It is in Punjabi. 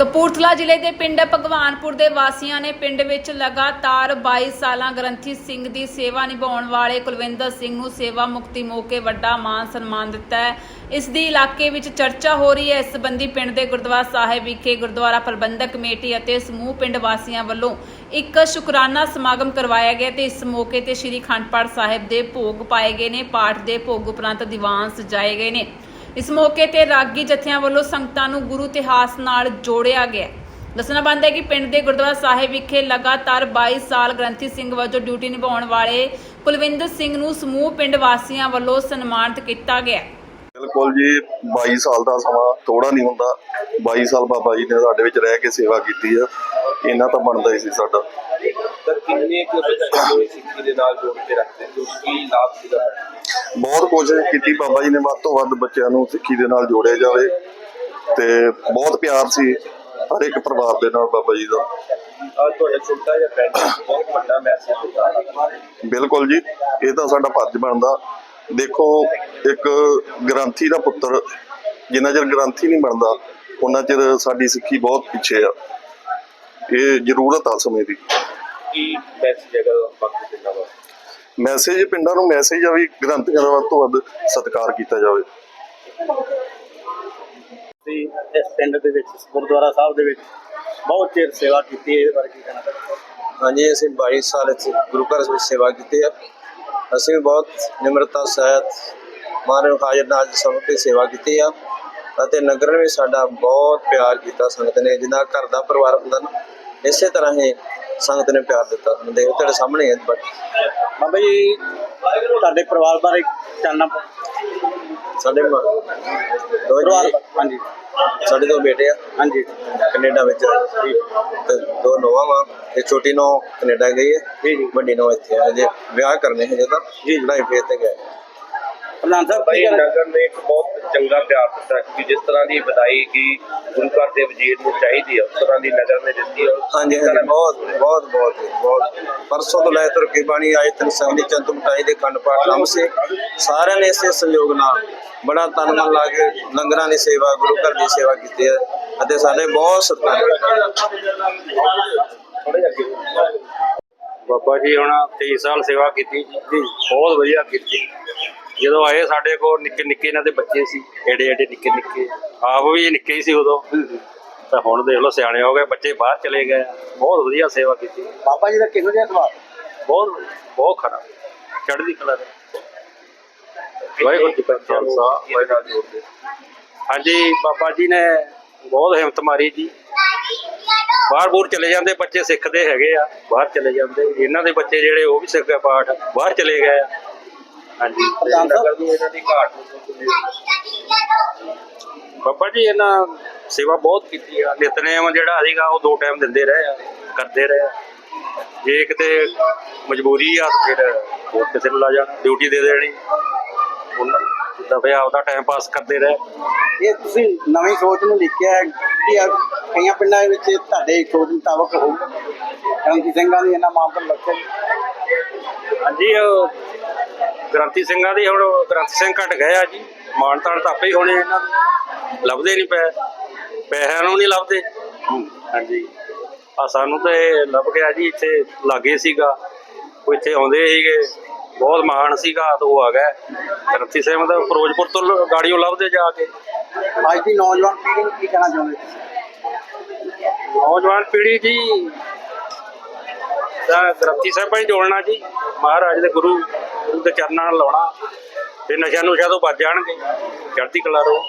ਕਪੂਰਥਲਾ ਜ਼ਿਲ੍ਹੇ ਦੇ ਪਿੰਡ ਭਗਵਾਨਪੁਰ ਦੇ ਵਾਸੀਆਂ ਨੇ ਪਿੰਡ ਵਿੱਚ ਲਗਾਤਾਰ 22 ਸਾਲਾਂ ਗ੍ਰੰਥੀ ਸਿੰਘ ਦੀ ਸੇਵਾ ਨਿਭਾਉਣ ਵਾਲੇ ਕੁਲਵਿੰਦਰ ਸਿੰਘ ਨੂੰ ਸੇਵਾ ਮੁਕਤੀ ਮੌਕੇ ਵੱਡਾ ਮਾਨ ਸਨਮਾਨ ਦਿੱਤਾ ਹੈ। ਇਸ ਦੀ ਇਲਾਕੇ ਵਿੱਚ ਚਰਚਾ ਹੋ ਰਹੀ ਹੈ। ਇਸ ਸੰਬੰਧੀ ਪਿੰਡ ਦੇ ਗੁਰਦੁਆਰਾ ਸਾਹਿਬ ਵਿਖੇ ਗੁਰਦੁਆਰਾ ਪ੍ਰਬੰਧਕ ਕਮੇਟੀ ਅਤੇ ਸਮੂਹ ਪਿੰਡ ਵਾਸੀਆਂ ਵੱਲੋਂ ਇੱਕ ਸ਼ੁਕਰਾਨਾ ਸਮਾਗਮ ਕਰਵਾਇਆ ਗਿਆ ਤੇ ਇਸ ਮੌਕੇ ਤੇ ਸ੍ਰੀ ਖੰਡਪਾਠ ਸਾਹਿਬ ਦੇ ਭੋਗ ਪਾਏ ਗਏ ਨੇ। ਪਾਠ ਦੇ ਭੋਗ ਉਪਰੰਤ ਦੀਵਾਨ ਸਜਾਏ ਗਏ ਨੇ। ਇਸ ਮੌਕੇ ਤੇ ਰਾਗੀ ਜਥਿਆਂ ਵੱਲੋਂ ਸੰਗਤਾਂ ਨੂੰ ਗੁਰੂ ਇਤਿਹਾਸ ਨਾਲ ਜੋੜਿਆ ਗਿਆ। ਦੱਸਣਾ ਬੰਦ ਹੈ ਕਿ ਪਿੰਡ ਦੇ ਗੁਰਦੁਆਰਾ ਸਾਹਿਬ ਵਿਖੇ ਲਗਾਤਾਰ 22 ਸਾਲ ਗ੍ਰੰਥੀ ਸਿੰਘ ਵਜੋਂ ਡਿਊਟੀ ਨਿਭਾਉਣ ਵਾਲੇ ਕੁਲਵਿੰਦਰ ਸਿੰਘ ਨੂੰ ਸਮੂਹ ਪਿੰਡ ਵਾਸੀਆਂ ਵੱਲੋਂ ਸਨਮਾਨਿਤ ਕੀਤਾ ਗਿਆ। ਬਿਲਕੁਲ ਜੀ 22 ਸਾਲ ਦਾ ਸਮਾਂ ਥੋੜਾ ਨਹੀਂ ਹੁੰਦਾ। 22 ਸਾਲ ਬਾਬਾ ਜੀ ਨੇ ਸਾਡੇ ਵਿੱਚ ਰਹਿ ਕੇ ਸੇਵਾ ਕੀਤੀ ਆ। ਇਹਨਾਂ ਤਾਂ ਬਣਦਾ ਹੀ ਸੀ ਸਾਡਾ। ਤਾਂ ਕਿੰਨੇ ਕੁ ਬੱਚੇ ਨੂੰ ਇਸ ਸਿੱਖੀ ਦੇ ਨਾਲ ਜੋੜ ਕੇ ਰੱਖਦੇ ਜੋ ਕੀ ਲਾਭ ਸੀਗਾ ਬਹੁਤ ਕੋਸ਼ਿਸ਼ ਕੀਤੀ ਬਾਬਾ ਜੀ ਨੇ ਵੱਧ ਤੋਂ ਵੱਧ ਬੱਚਿਆਂ ਨੂੰ ਸਿੱਖੀ ਦੇ ਨਾਲ ਜੋੜਿਆ ਜਾਵੇ। ਤੇ ਬਹੁਤ ਪਿਆਰ ਸੀ ਹਰ ਇੱਕ ਪਰਿਵਾਰ ਦੇ ਨਾਲ ਬਾਬਾ ਜੀ ਦਾ। ਅੱਜ ਤੁਹਾਡਾ ਛੋਟਾ ਜਿਹਾ ਪਿੰਡ ਬਹੁਤ ਵੱਡਾ ਮੈਸੇਜ ਦਿੱਤਾ। ਬਿਲਕੁਲ ਜੀ ਇਹ ਤਾਂ ਸਾਡਾ ਫਰਜ਼ ਬਣਦਾ। ਦੇਖੋ ਇੱਕ ਗ੍ਰੰਥੀ ਦਾ ਪੁੱਤਰ ਜਿੰਨਾ ਚਿਰ ਗ੍ਰੰਥੀ ਨਹੀਂ ਬਣਦਾ ਉਹਨਾਂ ਚਿਰ ਸਾਡੀ ਸਿੱਖੀ ਬਹੁਤ ਪਿੱਛੇ ਆ। ਇਹ ਜ਼ਰੂਰਤ ਆ ਸਮੇਂ ਦੀ। ਕੀ ਮੈਸੇਜ ਹੈਗਾ ਬਾਕੀ ਪਿੰਡਾਂ ਵਾਸਤੇ ਮੈਸੇਜ ਪਿੰਡਾਂ ਨੂੰ ਮੈਸੇਜ ਆ ਵੀ ਗ੍ਰੰਥੀਆਂ ਦਾ ਵੱਧ ਤੋਂ ਵੱਧ ਸਤਿਕਾਰ ਕੀਤਾ ਜਾਵੇ। ਇਸ ਪਿੰਡ ਦੇ ਵਿੱਚ ਗੁਰਦੁਆਰਾ ਸਾਹਿਬ ਦੇ ਵਿੱਚ ਬਹੁਤ ਚਿਰ ਸੇਵਾ ਕੀਤੀ ਹੈ ਇਹਦੇ ਬਾਰੇ ਕੀ ਕਹਿਣਾ ਹਾਂਜੀ ਅਸੀਂ 22 ਸਾਲ ਇੱਥੇ ਗੁਰੂ ਘਰ ਵਿੱਚ ਸੇਵਾ ਕੀਤੀ ਹੈ। ਅਸੀਂ ਵੀ ਬਹੁਤ ਨਿਮਰਤਾ, ਸਹਿਤ ਮਾਨਵ ਹਾਜ਼ਰ ਨਾਲ ਸਭ ਦੀ ਸੇਵਾ ਕੀਤੀ ਆ ਅਤੇ ਨਗਰ ਨੇ ਵੀ ਸਾਡਾ ਬਹੁਤ ਪਿਆਰ ਕੀਤਾ ਸੰਗਤ ਨੇ, ਜਿੰਨਾ ਘਰ ਦਾ ਪਰਿਵਾਰ ਹੁੰਦਾ ਨਾ, ਇਸੇ ਤਰ੍ਹਾਂ ਹੀ ਸੰਗਤ ਨੇ ਪਿਆਰ ਦਿੱਤਾ। ਸਾਨੂੰ ਦੇਖੋ ਤੁਹਾਡੇ ਸਾਹਮਣੇ ਹੈ ਬਾਬਾ ਜੀ, ਤੁਹਾਡੇ ਪਰਿਵਾਰ ਬਾਰੇ ਜਾਣਨਾ ਸਾਡੇ ਮ- ਦੋ ਜੀ। ਹਾਂਜੀ। ਸਾਡੇ ਦੋ ਬੇਟੇ ਆ। ਹਾਂਜੀ। ਕੈਨੇਡਾ ਵਿੱਚ ਤੇ ਦੋ ਨੋਆ ਵਾ। ਤੇ ਛੋਟੀ ਨੋ ਕੈਨੇਡਾ ਗਈ ਹੈ। ਜੀ ਜੀ। ਵੱਡੀ ਨੋ ਇੱਥੇ ਆ। ਜੇ ਵਿਆਹ ਕਰਨੇ ਹੈ ਜਦੋਂ ਜੀ ਲੜਾਈ ਫੇਰ ਤੇ ਗਏ। ਪ੍ਰਧਾਨ ਸਾਹਿਬ ਭਾਈ ਕੀ ਨਗਰ ਨੇ ਇੱਕ ਬਹੁਤ ਚੰਗਾ ਪਿਆਰ ਦਿੱਤਾ ਕਿ ਜਿਸ ਤਰ੍ਹਾਂ ਦੀ ਵਧਾਈ ਕਿ ਗੁਰੂ ਘਰ ਦੇ ਵਜ਼ੀਰ ਨੂੰ ਚਾਹੀਦੀ ਹੈ ਉਸ ਤਰ੍ਹਾਂ ਦੀ ਨਗਰ ਨੇ ਦਿੱਤੀ ਹੈ। ਹਾਂਜੀ ਹਾਂਜੀ। ਬਹੁਤ ਬਹੁਤ ਬਹੁਤ ਬਹੁਤ। ਪਰਸੋਂ ਤੋਂ ਲੈ ਤੁਰ ਕੇ ਬਾਣੀ ਆਏ ਤਨ ਸੰਗਲੀ ਚੰਤ ਮਟਾਈ ਦੇ ਖੰਡ ਪਾਠ ਰਾਮ ਸੇ। ਸਾਰਿਆਂ ਨੇ ਇਸੇ ਸੰਯੋਗ ਨਾਲ ਬੜਾ ਤਨ ਮਨ ਲਾ ਕੇ ਲੰਗਰਾਂ ਦੀ ਸੇਵਾ ਗੁਰੂ ਘਰ ਦੀ ਸੇਵਾ ਕੀਤੀ ਹੈ ਅਤੇ ਸਾਡੇ ਬਹੁਤ ਸਤਿਕਾਰ ਬਾਬਾ ਜੀ ਹੁਣ 23 ਸਾਲ ਸੇਵਾ ਕੀਤੀ ਜੀ ਬਹੁਤ ਵਧੀਆ ਕੀਤੀ। ਜਦੋਂ ਆਏ ਸਾਡੇ ਕੋਲ ਨਿੱਕੇ ਨਿੱਕੇ ਇਹਨਾਂ ਦੇ ਬੱਚੇ ਸੀ ਏਡੇ ਏਡੇ ਨਿੱਕੇ ਨਿੱਕੇ। ਆਪ ਵੀ ਨਿੱਕੇ ਹੀ ਸੀ ਉਦੋਂ। ਤਾਂ ਹੁਣ ਦੇਖ ਲਓ ਸਿਆਣੇ ਹੋ ਗਏ ਬੱਚੇ ਬਾਹਰ ਚਲੇ ਗਏ। ਬਹੁਤ ਵਧੀਆ ਸੇਵਾ ਕੀਤੀ। ਬਾਬਾ ਜੀ ਦਾ ਕਿਹੋ ਜਿਹਾ ਸੁਭਾਅ? ਬਹੁਤ ਬਹੁਤ ਖਰਾ। ਚੜ੍ਹਦੀ ਕਲਾ ਦੇ। ਵਾਹਿਗੁਰੂ ਜੀ ਕਾ ਖਾਲਸਾ ਵਾਹਿਗੁਰੂ ਜੀ ਕੀ ਫਤਿਹ। ਹਾਂਜੀ ਬਾਬਾ ਜੀ ਨੇ ਬਹੁਤ ਹਿੰਮਤ ਮਾਰੀ ਜੀ। ਬਾਹਰ ਬੂਰ ਚਲੇ ਜਾਂਦੇ ਬੱਚੇ ਸਿੱਖਦੇ ਹੈਗੇ ਆ। ਬਾਹਰ ਚਲੇ ਜਾਂਦੇ ਇਹਨਾਂ ਦੇ ਬੱਚੇ ਜਿਹੜੇ ਉਹ ਵੀ ਸਿੱਖ ਗਏ ਪਾਠ ਬਾਹਰ ਚਲੇ ਗਏ ਆ। ਹਾਂਜੀ ਪ੍ਰਧਾਨ ਸਾਹਿਬ ਨਗਰ ਨੂੰ ਇਹਨਾਂ ਦੀ ਘਾਟ ਨੂੰ ਬਾਬਾ ਜੀ ਇਹਨਾਂ ਸੇਵਾ ਬਹੁਤ ਕੀਤੀ ਆ। ਨਿਤਨੇਮ ਜਿਹੜਾ ਸੀਗਾ ਉਹ ਦੋ ਟਾਈਮ ਦਿੰਦੇ ਰਹੇ ਆ ਕਰਦੇ ਰਹੇ ਆ। ਜੇ ਕਿਤੇ ਮਜਬੂਰੀ ਆ ਫਿਰ ਹੋਰ ਕਿਸੇ ਨੂੰ ਲਾ ਜਾ ਡਿਊਟੀ ਦੇ ਦੇਣੀ। ਫਿਰ ਆਪਦਾ ਟਾਈਮ ਪਾਸ ਕਰਦੇ ਰਹੇ। ਇਹ ਤੁਸੀਂ ਨਵੀਂ ਸੋਚ ਨੂੰ ਲਿਖਿਆ ਹੈ ਕਿ ਕਈਆਂ ਪਿੰਡਾਂ ਵਿੱਚ ਤੁਹਾਡੇ ਸੋਚ ਮੁਤਾਬਕ ਹੋਊ। ਗ੍ਰੰਥੀ ਸਿੰਘਾਂ ਦੀ ਇਹਨਾਂ ਮਾਮਲੇ ਲੱਗੇ ਹਾਂਜੀ ਉਹ ਗ੍ਰੰਥੀ ਸਿੰਘਾਂ ਦੀ ਹੁਣ ਗ੍ਰੰਥੀ ਸਿੰਘ ਘਟ ਗਏ ਆ ਜੀ। ਮਾਨ ਤਾਨ ਤਾਂ ਆਪੇ ਹੀ ਹੋਣੇ ਇਹਨਾਂ ਦੇ ਲੱਭਦੇ ਨਹੀਂ ਪਏ। ਪੈਸਿਆਂ ਨੂੰ ਨਹੀਂ ਲੱਭਦੇ। ਹਾਂਜੀ। ਆ ਸਾਨੂੰ ਤਾਂ ਲੱਭ ਗਿਆ ਜੀ ਇੱਥੇ ਲਾਗੇ ਸੀਗਾ। ਉਹ ਇੱਥੇ ਆਉਂਦੇ ਸੀਗੇ। ਬਹੁਤ ਮਹਾਨ ਸੀਗਾ ਤਾਂ ਉਹ ਆ ਗਿਆ। ਗ੍ਰੰਥੀ ਸਿੰਘ ਦਾ ਫਿਰੋਜ਼ਪੁਰ ਤੋਂ ਲ- ਗਾੜੀਆਂ ਲੱਭਦੇ ਜਾ ਕੇ। ਅੱਜ ਦੀ ਨੌਜਵਾਨ ਪੀੜ੍ਹੀ ਨੂੰ ਕੀ ਕਹਿਣਾ ਚਾਹੁੰਦੇ ਨੌਜਵਾਨ ਪੀੜ੍ਹੀ ਜੀ ਦਾ ਗ੍ਰੰਥੀ ਸਾਹਿਬਾਂ ਹੀ ਜੋੜਨਾ ਜੀ ਮਹਾਰਾਜ ਦੇ ਗੁਰੂ ਗੁਰੂ ਦੇ ਚਰਨਾਂ ਨਾਲ ਲਾਉਣਾ। ਤੇ ਨਸ਼ਾ ਨੁਸ਼ਾ ਤੋਂ ਬਚ ਜਾਣਗੇ। ਚੜ੍ਹਦੀ ਕਲਾ ਰੋ